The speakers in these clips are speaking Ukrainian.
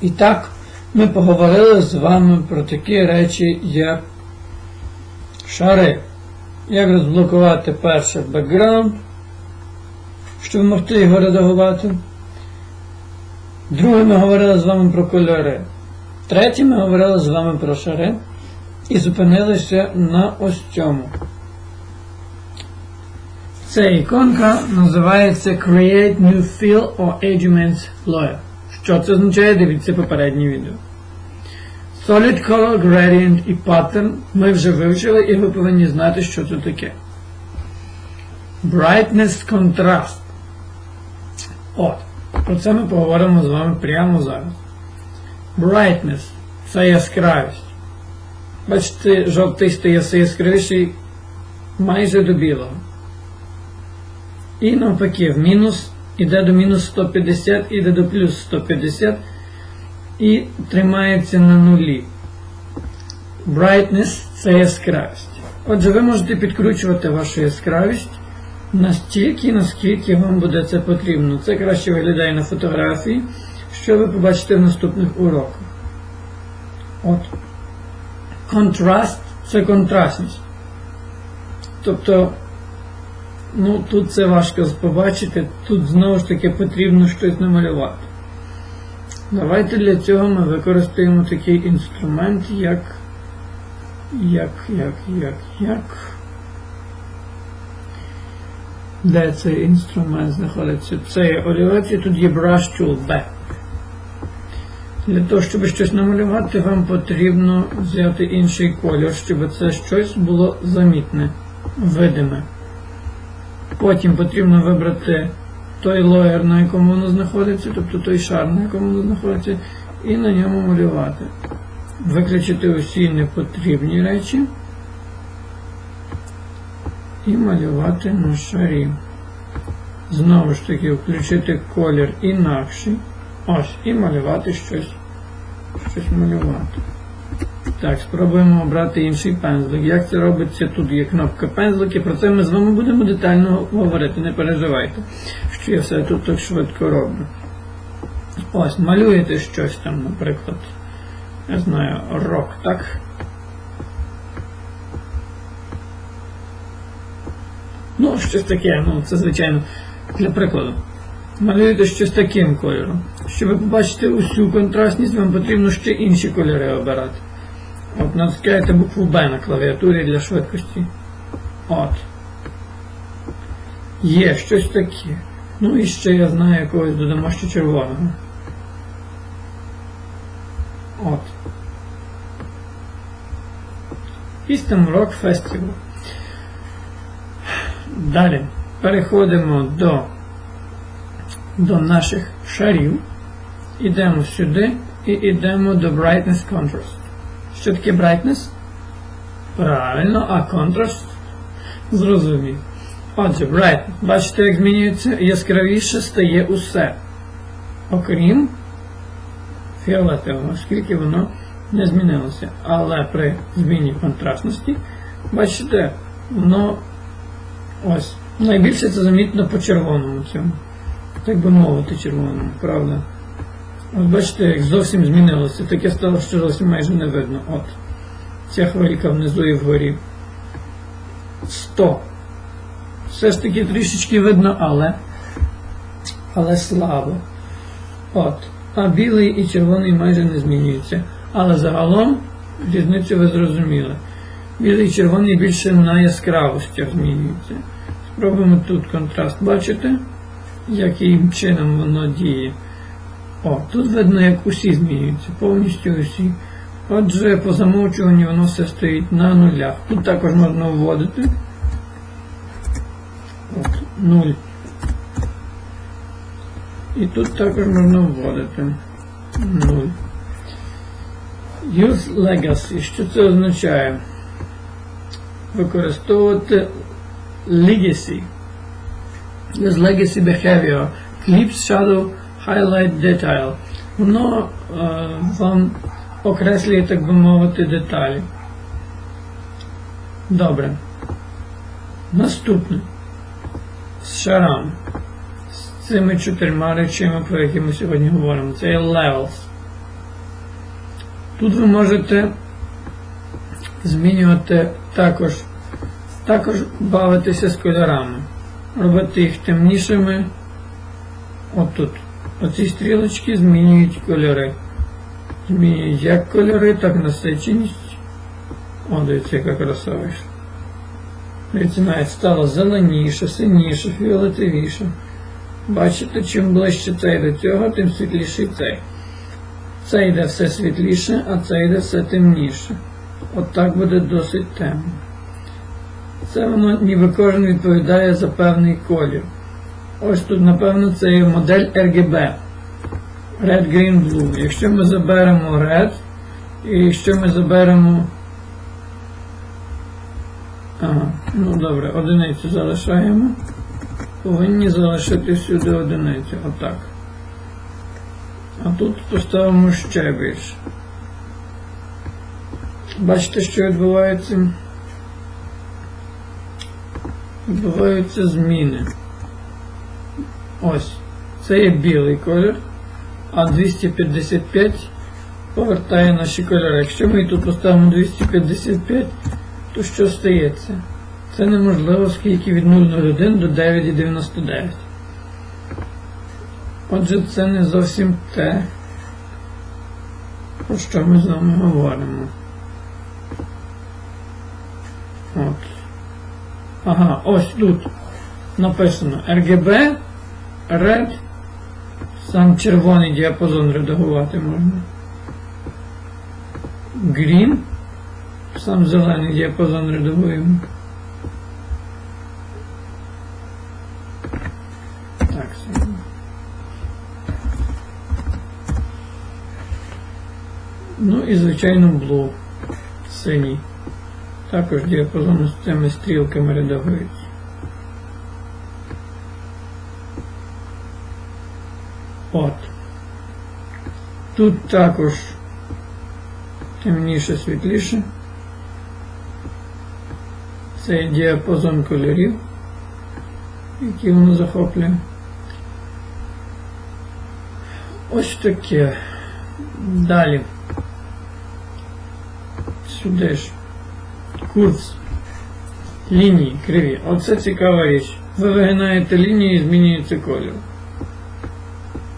І так, ми поговорили з вами про такі речі, як шари. Як розблокувати перше бекграунд, щоб могти його редагувати. Друге, ми говорили з вами про кольори. Третє, ми говорили з вами про шари і зупинилися на ось цьому. Ця іконка називається Create New Fill or Arguments Lawyer. Що це означає? Дивіться попереднє відео. Solid Color Gradient і Pattern ми вже вивчили і ви повинні знати, що це таке. Brightness Contrast. От. Про це ми поговоримо з вами прямо зараз. Brightness це яскравість. Бачите, жовтий стає яскравіший майже до білого. І навпаки, в мінус іде до мінус 150, іде до плюс 150 і тримається на нулі. Brightness це яскравість. Отже, ви можете підкручувати вашу яскравість настільки, наскільки вам буде це потрібно. Це краще виглядає на фотографії, що ви побачите в наступних уроках. От. Контраст це контрастність. Тобто, ну тут це важко побачити, тут знову ж таки потрібно щось намалювати. Давайте для цього ми використаємо такий інструмент, як. Як, як, як, як. Де цей інструмент знаходиться? Це є олівець і тут є Brush Tool B. Для того, щоб щось намалювати, вам потрібно взяти інший колір, щоб це щось було замітне, видиме. Потім потрібно вибрати той лоєр, на якому воно знаходиться, тобто той шар, на якому воно знаходиться, і на ньому малювати. Виключити усі непотрібні речі і малювати на шарі. Знову ж таки, включити колір інакший. Ось, і малювати щось. Щось малювати. Так, спробуємо обрати інший пензлик. Як це робиться? Тут є кнопка пензлики, про це ми з вами будемо детально говорити, не переживайте, що я все тут так швидко роблю. Ось, малюєте щось там, наприклад. Я знаю, рок, так? Ну, щось таке, ну, це звичайно для прикладу. Малюєте щось таким кольором. Щоб ви побачите усю контрастність, вам потрібно ще інші кольори обирати. От натискаєте букву Б на клавіатурі для швидкості. От. Є щось таке. Ну і ще я знаю якогось додамо ще червоного. От. System Rock Festival. Далі переходимо до, до наших шарів. Ідемо сюди і йдемо до Brightness Contrast. Що таке brightness? Правильно, а contrast? Зрозумів. Отже, brightness. Бачите, як змінюється? Яскравіше стає усе. Окрім фіолетового, оскільки воно не змінилося. Але при зміні контрастності, бачите, воно ось. Найбільше це замітно по червоному цьому. Так би мовити, червоному, правда? От бачите, як зовсім змінилося. Таке стало, що зовсім майже не видно. От. Ця хвилька внизу і вгорі. 100. Все ж таки трішечки видно, але але слабо. От. А білий і червоний майже не змінюються. Але загалом різницю ви зрозуміли. Білий і червоний більше на яскравостях змінюються. Спробуємо тут контраст бачите, яким чином воно діє. О, тут видно, як усі змінюються, повністю усі. Отже, по замовчуванню воно все стоїть на нулях. Тут також можна вводити. От, 0. І тут також можна вводити 0. Use Legacy. Що це означає? Використовувати Legacy. Use Legacy Behavior. Clips Shadow Highlight Detail. Воно е, вам окреслює, так би мовити, деталі. Добре. Наступне. З шарами. З цими чотирма речами, про які ми сьогодні говоримо. Це є levels. Тут ви можете змінювати також, також бавитися з кольорами, робити їх темнішими. Отут. Оці стрілочки змінюють кольори. Змінюють як кольори, так насиченість. О, дивіться, яка краса вийшла. Дивіться, навіть стало зеленіше, синіше, фіолетовіше. Бачите, чим ближче цей до цього, тим світліший цей. Це йде все світліше, а це йде все темніше. От так буде досить темно. Це воно ніби кожен відповідає за певний колір. Ось тут, напевно, це є модель RGB. Red, Green, Blue. Якщо ми заберемо Red, і якщо ми заберемо. Ага, ну добре, одиницю залишаємо. Повинні залишити всюди одиницю. Отак. А тут поставимо ще більше. Бачите, що відбувається? Відбуваються зміни. Ось. Це є білий колір, а 255 повертає наші кольори. Якщо ми тут поставимо 255, то що стається? Це неможливо, оскільки від 0,01 до 9,99. Отже, це не зовсім те, про що ми з вами говоримо. От. Ага, ось тут написано RGB, Red, сам червоний діапазон редагувати можна. Green, сам зелений діапазон редагуємо. Так, все. Ну і звичайно blue, синій. Також діапазон з цими стрілками редагується. От. Тут також темніше, світліше. Це діапазон кольорів, які воно захоплює. Ось таке. Далі. Сюди ж. Курс. Лінії криві. Оце цікава річ. Ви вигинаєте лінії і змінюється колір.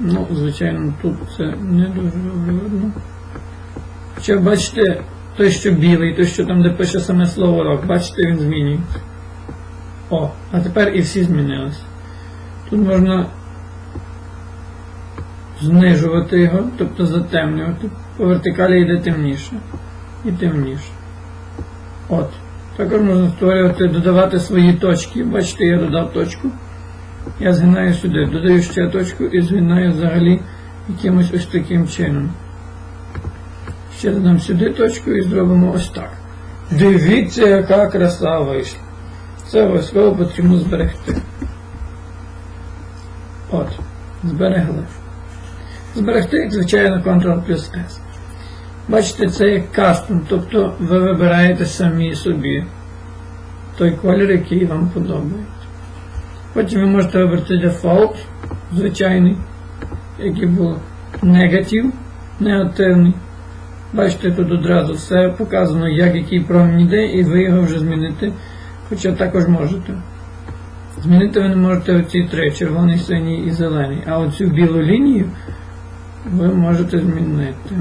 Ну, звичайно, тут це не дуже добре видно. Хоча бачите, той, що білий, той, що там, де пише саме слово рок, бачите, він змінюється. О, а тепер і всі змінилися. Тут можна знижувати його, тобто затемнювати. По вертикалі йде темніше. І темніше. От. Також можна створювати, додавати свої точки. Бачите, я додав точку. Я згинаю сюди, додаю ще точку і згинаю взагалі якимось ось таким чином. Ще додам сюди точку і зробимо ось так. Дивіться, яка краса вийшла. Це обов'язково потрібно зберегти. От, зберегли. Зберегти, звичайно, Ctrl плюс S. Бачите, це як кастом, тобто ви вибираєте самі собі той колір, який вам подобається. Потім ви можете вибрати Default, звичайний, який був негатив, негативний. Бачите, тут одразу все показано, як який промінь йде, і ви його вже змінити, хоча також можете. Змінити ви не можете оці три, червоний, синій і зелений, а оцю білу лінію ви можете змінити.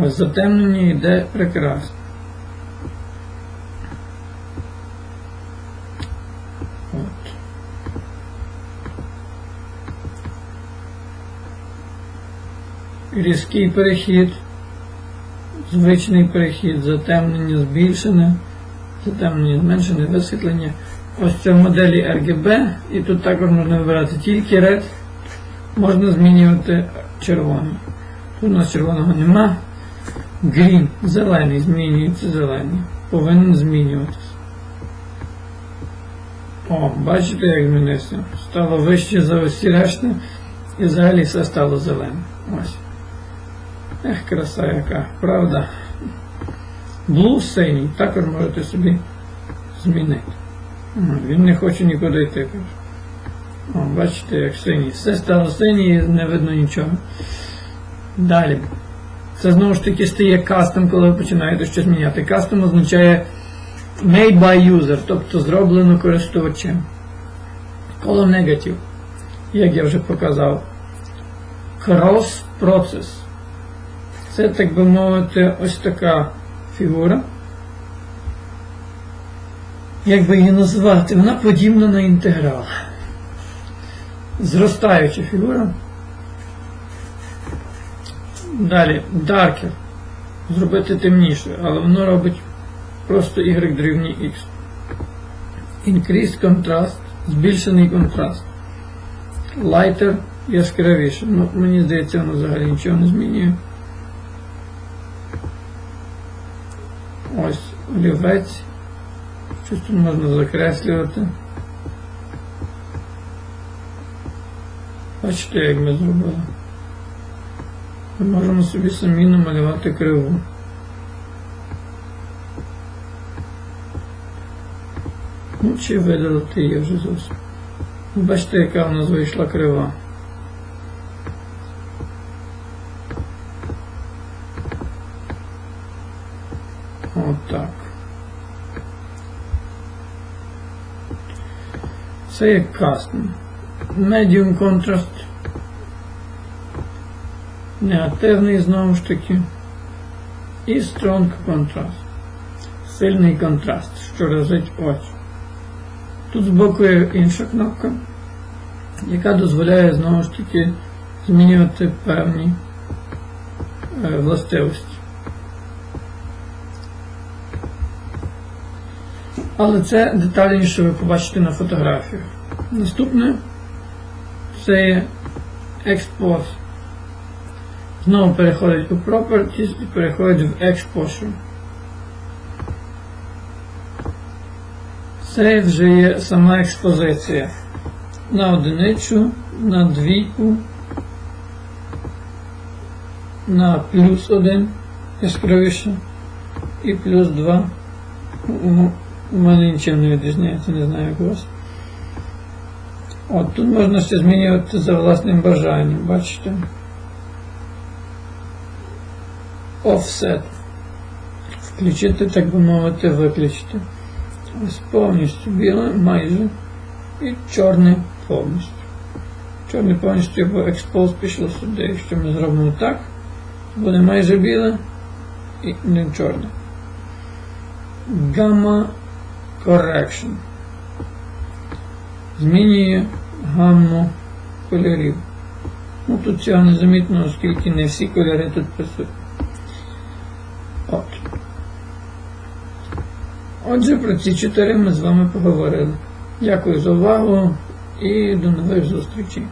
Ось затемнення йде прекрасно. От. Різкий перехід, звичний перехід, затемнення збільшене, затемнення зменшене, висвітлення. Ось це в моделі RGB, і тут також можна вибирати тільки Red, можна змінювати червоний. Тут у нас червоного нема. Green, зелений, змінюється зелений. Повинен змінюватися. О, бачите, як змінився? Стало вище за усі решти і взагалі все стало зеленим. Ось. Ех, краса яка, правда. Blue синій також можете собі змінити. Він не хоче нікуди йти. О, бачите, як синій. Все стало синій не видно нічого. Далі. Це знову ж таки стає кастом, коли ви починаєте щось міняти. Кастом означає made by user, тобто зроблено користувачем. Column negative, як я вже показав. Cross process. Це, так би мовити, ось така фігура. Як би її назвати? Вона подібна на інтеграл. Зростаюча фігура. Далі, darker. Зробити темніше, але воно робить просто y дорівнює x. Increased contrast, збільшений контраст. Lighter яскравіше. Ну, мені здається, воно взагалі нічого не змінює. Ось олівець. Щось тут можна закреслювати. Бачите, як ми зробили. Ми можемо собі самі намалювати криву. Ну, чи видалити її вже зовсім. Бачите, яка в нас вийшла крива. Отак. Це як кастом. Medium contrast. Негативний знову ж таки. І strong contrast. Сильний контраст, що разить очі. Тут збоку є інша кнопка, яка дозволяє знову ж таки змінювати певні е, властивості. Але це детальніше ви побачите на фотографіях. Наступне це є Expose. Знову переходить у Properties і переходить в Exposure. Це вже є сама експозиція. На одиницю, на двійку, на плюс один яскравіше і плюс два. У мене нічим не відрізняється, не знаю як у вас. От тут можна ще змінювати за власним бажанням, бачите? Offset. Включити, так би мовити, виключити. Ось повністю біле, майже. І чорне повністю. Чорне повністю бо експоз пішло сюди. Якщо ми зробимо так, буде майже біле і не чорне. Gamma Correction. Змінює гамму кольорів. Ну, тут цього незамітно, оскільки не всі кольори тут присутні. От. Отже, про ці чотири ми з вами поговорили. Дякую за увагу і до нових зустрічей.